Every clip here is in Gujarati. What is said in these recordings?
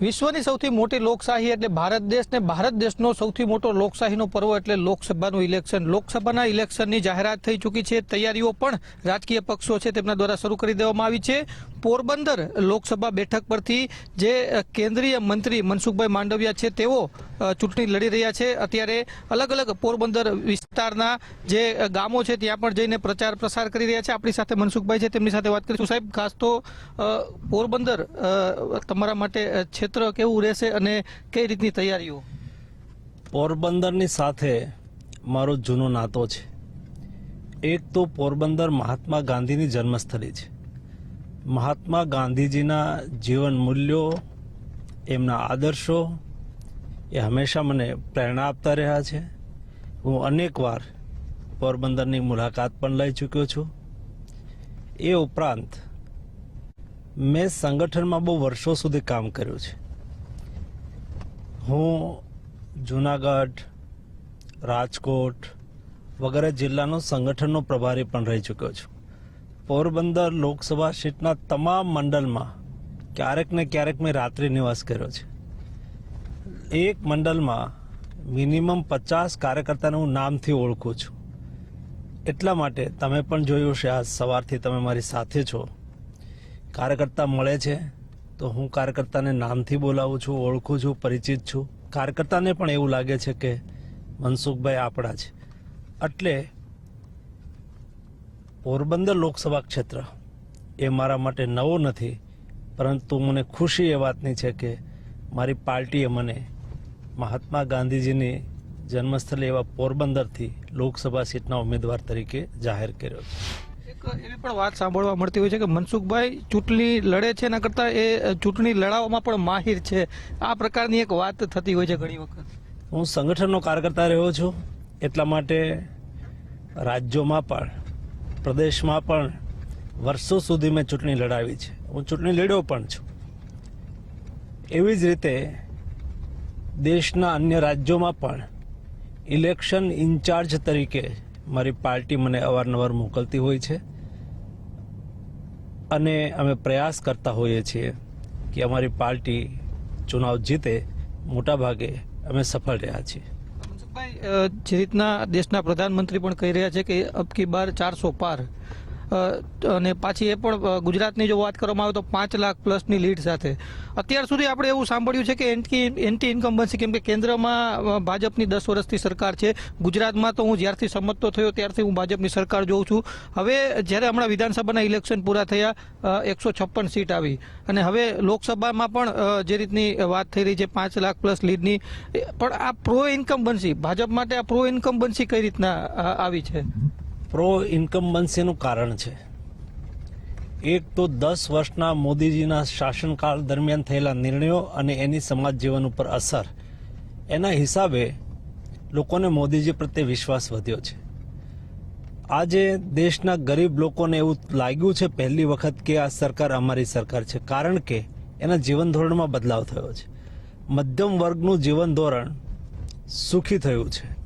વિશ્વની સૌથી મોટી લોકશાહી એટલે ભારત દેશ ને ભારત દેશનો સૌથી મોટો લોકશાહીનો પર્વ એટલે લોકસભાનું ઇલેક્શન. લોકસભાના ઇલેક્શનની જાહેરાત થઈ ચૂકી છે. તૈયારીઓ પણ રાજકીય પક્ષો છે તેમના દ્વારા શરૂ કરી દેવામાં આવી છે. પોરબંદર લોકસભા બેઠક પરથી જે કેન્દ્રીય મંત્રી મનસુખભાઈ માંડવિયા છે, તેઓ ચૂંટણી લડી રહ્યા છે. અત્યારે અલગ અલગ પોરબંદર વિસ્તારના જે ગામો છે, ત્યાં પણ જઈને પ્રચાર પ્રસાર કરી રહ્યા છે. આપણી સાથે મનસુખભાઈ છે, તેમની સાથે વાત કરીશું. સાહેબ, ખાસ તો પોરબંદર તમારા માટે ક્ષેત્ર કેવું રહેશે અને કઈ રીતની તૈયારીઓ? પોરબંદરની સાથે મારો જૂનો નાતો છે. એક તો પોરબંદર મહાત્મા ગાંધીની જન્મસ્થળી છે. મહાત્મા ગાંધીજીના જીવન મૂલ્યો, એમના આદર્શો, એ હંમેશા મને પ્રેરણા આપતા રહ્યા છે. હું અનેકવાર પોરબંદરની મુલાકાત પણ લઈ ચૂક્યો છું. એ ઉપરાંત, મેં સંગઠનમાં બહુ વર્ષો સુધી કામ કર્યું છે. હું જુનાગઢ, રાજકોટ વગેરે જિલ્લાનો સંગઠનનો પ્રભારી પણ રહી ચૂક્યો છું. પોરબંદર લોકસભા સીટના તમામ મંડળમાં ક્યારેક ને ક્યારેક મેં રાત્રિ નિવાસ કર્યો છે. એક મંડળમાં મિનિમમ પચાસ કાર્યકર્તાને હું નામથી ઓળખું છું. એટલા માટે તમે પણ જોયું છે આજ સવારથી તમે મારી સાથે છો. કાર્યકર્તા મળે છે, તો હું કાર્યકર્તાને નામથી બોલાવું છું, ઓળખું છું, પરિચિત છું. કાર્યકર્તાને પણ એવું લાગે છે કે મનસુખભાઈ આપણા છે. એટલે પોરબંદર લોકસભા ક્ષેત્ર એ મારા માટે નવો નથી પરંતુ મને ખુશી એ વાતની છે કે મારી પાર્ટીએ મને મહાત્મા ગાંધીજીની જન્મસ્થળ એવા પોરબંદરથી લોકસભા સીટના ઉમેદવાર તરીકે જાહેર કર્યો છે. એવી પણ વાત સાંભળવા મળતી હોય છે કે મનસુખભાઈ ચૂંટણી લડે છે એના કરતાં એ ચૂંટણી લડાવવામાં પણ માહિર છે. આ પ્રકારની એક વાત થતી હોય છે ઘણી વખત. હું સંગઠનનો કાર્યકર્તા રહ્યો છું એટલા માટે રાજ્યોમાં પણ પ્રદેશમાં પણ વર્ષો સુધી મેં ચૂંટણી લડાવી છે. હું ચૂંટણી લડ્યો પણ છું. એવી જ રીતે દેશના અન્ય રાજ્યોમાં પણ ઇલેક્શન ઇન્ચાર્જ તરીકે મારી પાર્ટી મને અવારનવાર મોકલતી હોય છે. અને અમે પ્રયાસ કરતા હોઈએ છીએ કે અમારી પાર્ટી ચુનાવ જીતે. મોટાભાગે અમે સફળ રહ્યા છીએ. જે રીતના દેશના પ્રધાનમંત્રી પણ કહી રહ્યા છે કે અબકી બાર ચારસો પાર અને પાછી એ પણ ગુજરાતની જો વાત કરવામાં આવે તો પાંચ લાખ પ્લસની લીડ સાથે. અત્યાર સુધી આપણે એવું સાંભળ્યું છે કે એન્ટી એન્ટી ઇન્કમ્બન્સી કેમ કે કેન્દ્રમાં ભાજપની દસ વર્ષથી સરકાર છે. ગુજરાતમાં તો હું જ્યારથી સંમતતો થયો ત્યારથી હું ભાજપની સરકાર જોઉં છું. હવે જ્યારે હમણાં વિધાનસભાના ઇલેક્શન પૂરા થયા એકસો છપ્પન સીટ આવી. અને હવે લોકસભામાં પણ જે રીતની વાત થઈ રહી છે પાંચ લાખ પ્લસ લીડની પણ આ પ્રો ઇન્કમ ઇન્કમ્બન્સી ભાજપ માટે આ પ્રો ઇન્કમ ઇન્કમ્બન્સી કઈ રીતના આવી છે? પ્રો ઇન્કમ્બન્સીનું કારણ છે. એક તો દસ વર્ષના મોદીજીના શાસનકાળ દરમિયાન થયેલા નિર્ણયો અને એની સમાજ જીવન ઉપર અસર. એના હિસાબે લોકોને મોદીજી પ્રત્યે વિશ્વાસ વધ્યો છે. આજે દેશના ગરીબ લોકોને એવું લાગ્યું છે પહેલી વખત કે આ સરકાર અમારી સરકાર છે, કારણ કે એના જીવન ધોરણમાં બદલાવ થયો છે. મધ્યમ વર્ગનું જીવન ધોરણ સુખી થયું છે.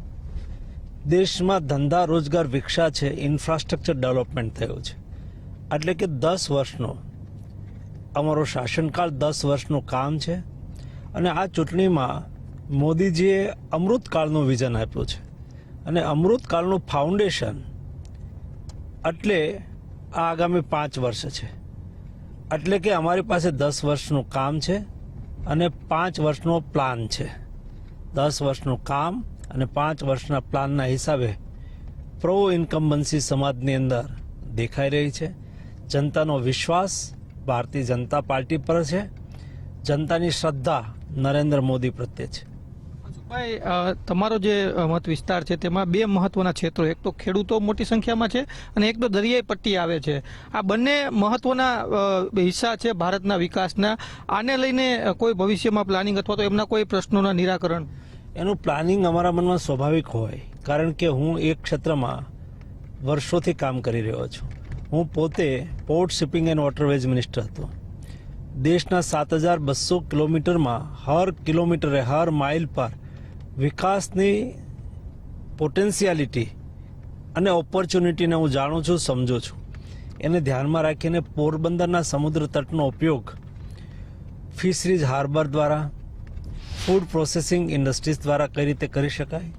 દેશમાં ધંધા, રોજગાર, વિકસા છે ઇન્ફ્રાસ્ટ્રક્ચર ડેવલપમેન્ટ થયું છે. એટલે કે દસ વર્ષનો, અમારો શાસનકાળ દસ વર્ષનું કામ છે અને આ ચૂંટણીમાં મોદીજીએ અમૃતકાળનું વિઝન આપ્યું છે. અને અમૃતકાળનું ફાઉન્ડેશન એટલે આ આગામી પાંચ વર્ષ છે. એટલે કે અમારી પાસે દસ વર્ષનું કામ છે અને પાંચ વર્ષનો પ્લાન છે. દસ વર્ષનું કામ અને પાંચ વર્ષના પ્લાનના હિસાબે પ્રો ઇન્કમ્બન્સી સમાજની અંદર દેખાઈ રહી છે. જનતાનો વિશ્વાસ ભારતીય જનતા પાર્ટી પર છે. જનતાની શ્રદ્ધા નરેન્દ્ર મોદી પ્રત્યે છે. ભાઈ તમારો જે મત વિસ્તાર છે તેમાં બે મહત્વના ક્ષેત્રો, એક તો ખેડૂતો મોટી સંખ્યામાં છે અને એક તો દરિયાઈ પટ્ટી આવે છે. આ બંને મહત્વના હિસ્સા છે ભારતના વિકાસના. આને લઈને કોઈ ભવિષ્યમાં પ્લાનિંગ અથવા તો એમના કોઈ પ્રશ્નોના નિરાકરણ? એનું પ્લાનિંગ અમારા મનમાં સ્વાભાવિક હોય, કારણ કે હું એક ક્ષેત્રમાં વર્ષોથી કામ કરી રહ્યો છું. હું પોતે port shipping and waterways minister હતો. દેશના સાત હજાર બસો કિલોમીટરમાં હર કિલોમીટરે હર માઇલ પર વિકાસની પોટેન્શિયાલિટી અને ઓપોર્ચ્યુનિટીને હું જાણું છું, સમજું છું. એને ધ્યાનમાં રાખીને પોરબંદરના સમુદ્ર તટનો ઉપયોગ ફિશરીઝ હાર્બર દ્વારા ફૂડ પ્રોસેસિંગ ઇન્ડસ્ટ્રીઝ દ્વારા કઈ રીતે કરી શકાય?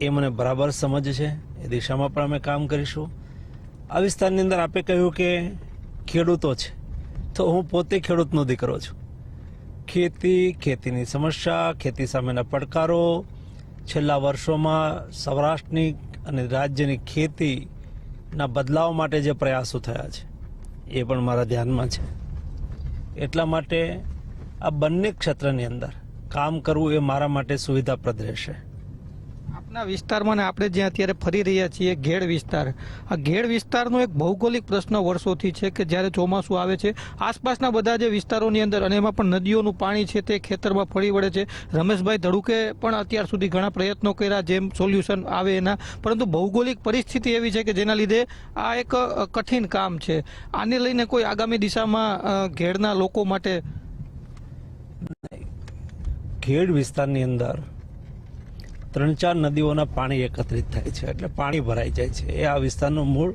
એ મને બરાબર સમજ છે. એ દિશામાં પણ અમે કામ કરીશું. આ વિસ્તારની અંદર આપે કહ્યું કે ખેડૂતો છે. તો હું પોતે ખેડૂતનો દીકરો છું. ખેતી, ખેતીની સમસ્યા, ખેતી સામેના પડકારો, છેલ્લા વર્ષોમાં સૌરાષ્ટ્રની અને રાજ્યની ખેતીના બદલાવ માટે જે પ્રયાસો થયા છે, એ પણ મારા ધ્યાનમાં છે. એટલા માટે આ બંને ક્ષેત્રની અંદર કામ કરવું એ મારા માટે સુવિધાપ્રદ રહેશે. આપના વિસ્તારમાં આપણે જ્યાં અત્યારે ફરી રહ્યા છીએ, ઘેડ વિસ્તાર. આ ઘેડ વિસ્તારનો એક ભૌગોલિક પ્રશ્ન વર્ષોથી છે કે જ્યારે ચોમાસું આવે છે, આસપાસના બધા જે વિસ્તારોની અંદર અને એમાં પણ નદીઓનું પાણી છે તે ખેતરમાં ફરી વળે છે. રમેશભાઈ ધડુકે પણ અત્યાર સુધી ઘણા પ્રયત્નો કર્યા જેમ સોલ્યુશન આવે એના, પરંતુ ભૌગોલિક પરિસ્થિતિ એવી છે કે જેના લીધે આ એક કઠિન કામ છે. આને લઈને કોઈ આગામી દિશામાં ઘેડના લોકો માટે ખેડ વિસ્તારની અંદર ત્રણ ચાર નદીઓના પાણી એકત્રિત થાય છે એટલે પાણી ભરાઈ જાય છે. એ આ વિસ્તારનો મૂળ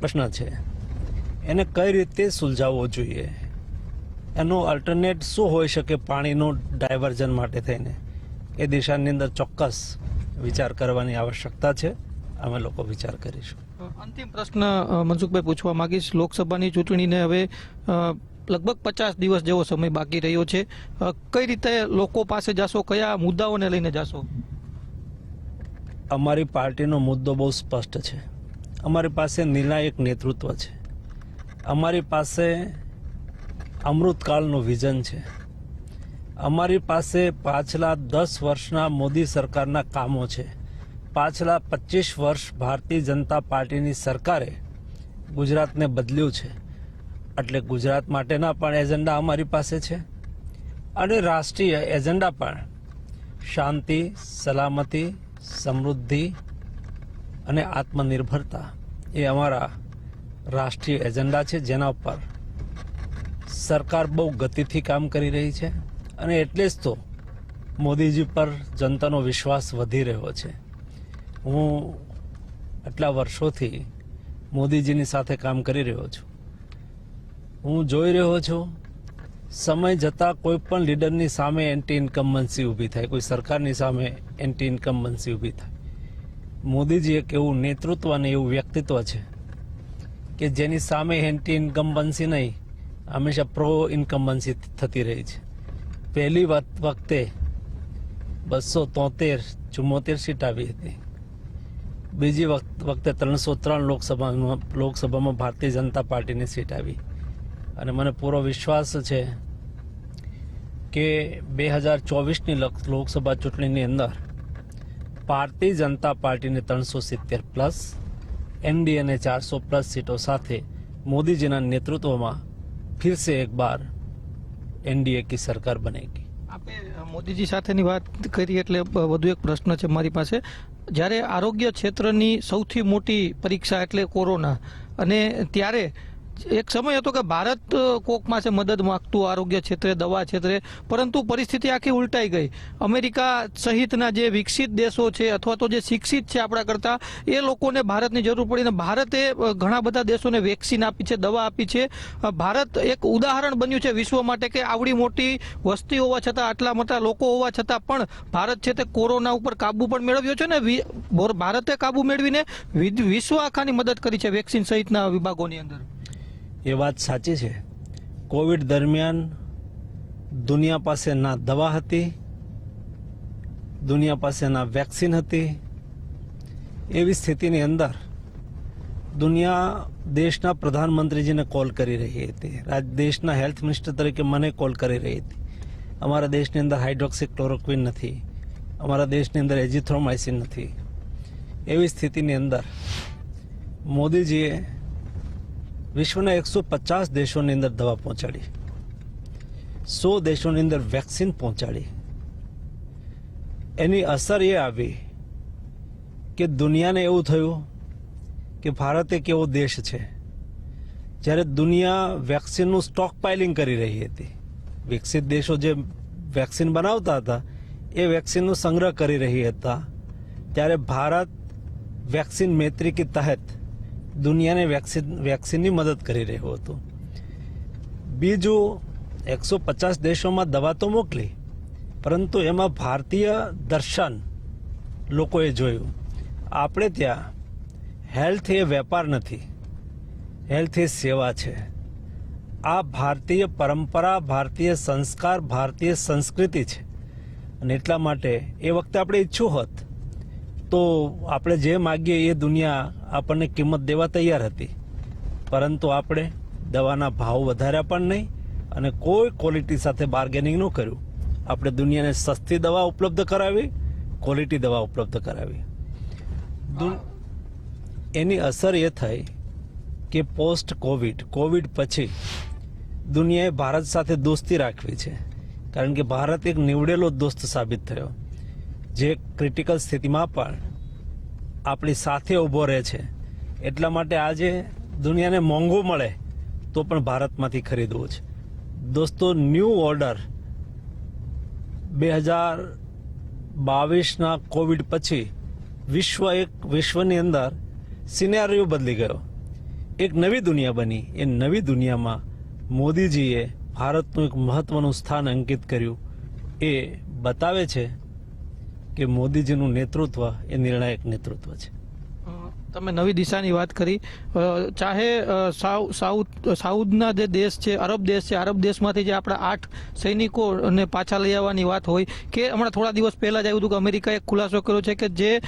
પ્રશ્ન છે. એને કઈ રીતે સુલઝાવવો જોઈએ? એનો અલ્ટરનેટ શું હોઈ શકે પાણીનું ડાયવર્ઝન માટે થઈને? એ દિશાની અંદર ચોક્કસ વિચાર કરવાની આવશ્યકતા છે. અમે લોકો વિચાર કરીશું. અંતિમ પ્રશ્ન મનસુખભાઈ પૂછવા માંગીશ. લોકસભાની ચૂંટણીને હવે લગભગ પચાસ દિવસ જેવો સમય બાકી રહ્યો છે. કઈ રીતે લોકો પાસે જાશો? કયા મુદ્દાઓને લઈને જાશો? અમારી પાર્ટીનો મુદ્દો બહુ સ્પષ્ટ છે. અમારી પાસે નિર્ણાયક નેતૃત્વ છે. અમારી પાસે અમૃતકાળનું વિઝન છે. અમારી પાસે પાછલા દસ વર્ષના મોદી સરકારના કામો છે. પાછલા પચીસ વર્ષ ભારતીય જનતા પાર્ટીની સરકારે ગુજરાતને બદલ્યું છે. એટલે ગુજરાત માટેના પણ એજન્ડા અમારી પાસે છે. અને રાષ્ટ્રીય એજન્ડા પણ. શાંતિ, સલામતી, સમૃદ્ધિ અને આત્મનિર્ભરતા એ અમારા રાષ્ટ્રીય એજન્ડા છે જેના ઉપર સરકાર બહુ ગતિથી કામ કરી રહી છે. અને એટલે જ તો મોદીજી પર જનતાનો વિશ્વાસ વધી રહ્યો છે. હું આટલા વર્ષોથી મોદીજીની સાથે કામ કરી રહ્યો છું. હું જોઈ રહ્યો છું, સમય જતાં કોઈ પણ લીડરની સામે એન્ટી ઇન્કમ્બન્સી ઊભી થાય, કોઈ સરકારની સામે એન્ટી ઇન્કમ્બન્સી ઊભી થાય. મોદીજી એક એવું નેતૃત્વ અને એવું વ્યક્તિત્વ છે કે જેની સામે એન્ટી ઇન્કમ્બન્સી નહીં, હંમેશા પ્રો ઇન્કમ્બન્સી થતી રહી છે. પહેલી વખતે બસો તોતેર ચુમ્મોતેર સીટ આવી હતી. બીજી વખત વખતે ત્રણસો ત્રણ લોકસભામાં લોકસભામાં ભારતીય જનતા પાર્ટીની સીટ આવી. અને મને પૂરો વિશ્વાસ છે કે બે હજાર ચોવીસની લોકસભા ચૂંટણીની અંદર ભારતીય જનતા પાર્ટીને ત્રણસો સિત્તેર પ્લસ, એનડીએને ચારસો પ્લસ સીટો સાથે મોદીજીના નેતૃત્વમાં ફિરસે એક બાર એનડીએ કી સરકાર બનેગી આપણે મોદીજી સાથેની વાત કરી એટલે વધુ એક પ્રશ્ન છે મારી પાસે. જ્યારે આરોગ્ય ક્ષેત્રની સૌથી મોટી પરીક્ષા એટલે કોરોના અને ત્યારે એક સમય હતો કે ભારત કોકમાં કોક પાસે મદદ માંગતું, આરોગ્ય ક્ષેત્રે, દવા ક્ષેત્રે, પરંતુ પરિસ્થિતિ આખી ઉલટાઈ ગઈ. અમેરિકા સહિતના જે વિકસિત દેશો છે અથવા તો જે શિક્ષિત છે આપણા કરતા, એ લોકોને ભારતની જરૂર પડી ને ભારતે ઘણા બધા દેશોને વેક્સિન આપી છે, દવા આપી છે. ભારત એક ઉદાહરણ બન્યું છે વિશ્વ માટે કે આવડી મોટી વસ્તી હોવા છતાં, આટલા મોટા લોકો હોવા છતાં પણ ભારત છે તે કોરોના ઉપર કાબુ પણ મેળવ્યો છે ને ભારતે કાબુ મેળવીને વિશ્વ આખાની મદદ કરી છે વેક્સિન સહિતના વિભાગોની અંદર. એ વાત સાચી છે. કોવિડ દરમિયાન દુનિયા પાસે ના દવા હતી, દુનિયા પાસે ના વેક્સિન હતી. એવી સ્થિતિની અંદર દુનિયા દેશના પ્રધાનમંત્રીજીને કોલ કરી રહી હતી. રાજ દેશના હેલ્થ મિનિસ્ટર તરીકે મને કોલ કરી રહી હતી. અમારા દેશની અંદર હાઇડ્રોક્સી ક્લોરોક્વિન નથી. અમારા દેશની અંદર એજિથ્રોમાઇસિન નથી. એવી સ્થિતિની અંદર મોદીજીએ વિશ્વના એકસો પચાસ દેશોની અંદર દવા પહોંચાડી. સો દેશોની અંદર વેક્સિન પહોંચાડી. એની અસર એ આવી કે દુનિયાને એવું થયું કે ભારત એક એવો દેશ છે, જ્યારે દુનિયા વેક્સિનનું સ્ટોક પાઇલિંગ કરી રહી હતી. વિકસિત દેશો જે વેક્સિન બનાવતા હતા, એ વેક્સિનનો સંગ્રહ કરી રહી હતા, ત્યારે ભારત વેક્સિન મૈત્રી કે તહેત દુનિયાને વેક્સિન વેક્સિનની મદદ કરી રહ્યું હતું. બીજું, એકસો પચાસ દેશોમાં દવા તો મોકલી, પરંતુ એમાં ભારતીય દર્શન લોકોએ જોયું. આપણે ત્યાં હેલ્થ એ વેપાર નથી હેલ્થ એ સેવા છે. આ ભારતીય પરંપરા, ભારતીય સંસ્કાર, ભારતીય સંસ્કૃતિ છે. અને એટલા માટે એ વખતે આપણે ઈચ્છું હોત તો આપણે જે માગીએ એ દુનિયા આપણને કિંમત દેવા તૈયાર હતી. પરંતુ આપણે દવાના ભાવ વધાર્યા પણ નહીં અને કોઈ ક્વોલિટી સાથે બાર્ગેનિંગ ન કર્યું. આપણે દુનિયાને સસ્તી દવા ઉપલબ્ધ કરાવી ક્વોલિટી દવા ઉપલબ્ધ કરાવી. એની અસર એ થઈ કે પોસ્ટ કોવિડ કોવિડ પછી દુનિયાએ ભારત સાથે દોસ્તી રાખવી છે. કારણ કે ભારત એક નીવડેલો દોસ્ત સાબિત થયો. જે ક્રિટિકલ સ્થિતિમાં પણ આપણી સાથે ઊભો રહે છે. એટલા માટે આજે દુનિયાને મોંઘું મળે તો પણ ભારતમાંથી ખરીદવું છે. દોસ્તો ન્યૂ ઓર્ડર બે હજાર બાવીસના કોવિડ પછી વિશ્વ એક, વિશ્વની અંદર સિનેરિયો બદલી ગયો. એક નવી દુનિયા બની. એ નવી દુનિયામાં મોદીજીએ ભારતનું એક મહત્વનું સ્થાન અંકિત કર્યું. એ બતાવે છે કે મોદીજીનું નેતૃત્વ એ નિર્ણાયક નેતૃત્વ છે. તમે નવી દિશાની વાત કરી. ચાહે સાઉ- સાઉથ સાઉથના જે દેશ છે અરબ દેશ છે અરબ દેશમાંથી જે આપણા આઠ સૈનિકોને પાછા લઈ આવવાની વાત હોય કે હમણાં થોડા દિવસ પહેલાં જ આવ્યું હતું કે અમેરિકાએ ખુલાસો કર્યો છે કે જે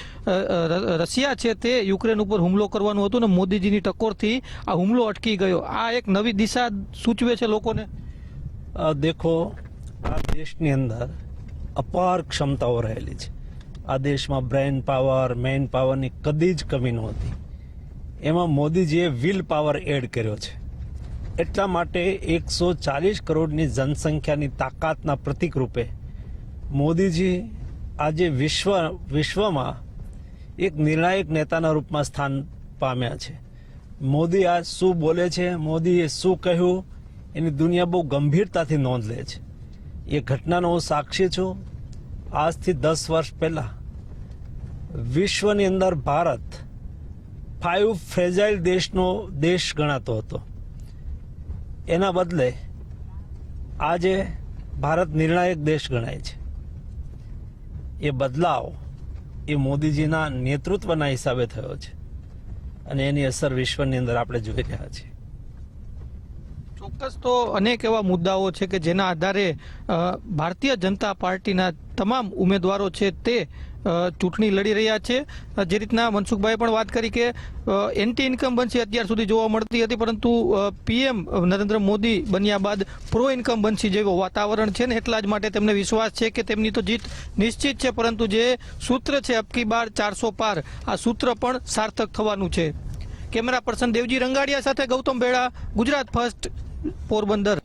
રશિયા છે તે યુક્રેન ઉપર હુમલો કરવાનું હતું ને મોદીજીની ટકોરથી આ હુમલો અટકી ગયો. આ એક નવી દિશા સૂચવે છે લોકોને? દેખો આ દેશની અંદર અપાર ક્ષમતાઓ રહેલી છે. આ દેશમાં બ્રેન પાવર મેન પાવરની કદી જ કમી નહોતી. એમાં મોદીજીએ વિલ પાવર એડ કર્યો છે. એટલા માટે એકસો ચાલીસ કરોડની જનસંખ્યાની તાકાતના પ્રતિક રૂપે મોદીજી આજે વિશ્વ, વિશ્વમાં એક નિર્ણાયક નેતાના રૂપમાં સ્થાન પામ્યા છે. મોદી આ શું બોલે છે, મોદીએ શું કહ્યું, એની દુનિયા બહુ ગંભીરતાથી નોંધ લે છે. એ ઘટનાનો હું સાક્ષી છું. આજથી દસ વર્ષ પહેલા વિશ્વની અંદર ભારત ફાઇવ ફ્રેજાઇલ દેશનો દેશ ગણાતો હતો. એના બદલે આજે ભારત નિર્ણાયક દેશ ગણાય છે. એ બદલાવ એ મોદીજીના નેતૃત્વના હિસાબે થયો છે. અને એની અસર વિશ્વની અંદર આપણે જોઈ રહ્યા છીએ. ચોક્કસ તો અનેક એવા મુદ્દાઓ છે કે જેના આધારે ભારતીય જનતા પાર્ટીના તમામ ઉમેદવારો છે તે ચૂંટણી લડી રહ્યા છે. જે રીતના મનસુખભાઈ પણ વાત કરી કે એન્ટી ઇન્કમ્બન્સી અત્યાર સુધી જોવા મળતી હતી, પરંતુ પીએમ નરેન્દ્ર મોદી બન્યા બાદ પ્રો ઇન્કમ્બન્સી જેવો વાતાવરણ છે ને એટલા જ માટે તેમને વિશ્વાસ છે કે તેમની તો જીત નિશ્ચિત છે, પરંતુ જે સૂત્ર છે અબકી બાર ચારસો પાર, આ સૂત્ર પણ સાર્થક થવાનું છે. કેમેરા પર્સન દેવજી રંગાડિયા સાથે ગૌતમ બેડા ગુજરાત ફર્સ્ટ. પોરબંદર.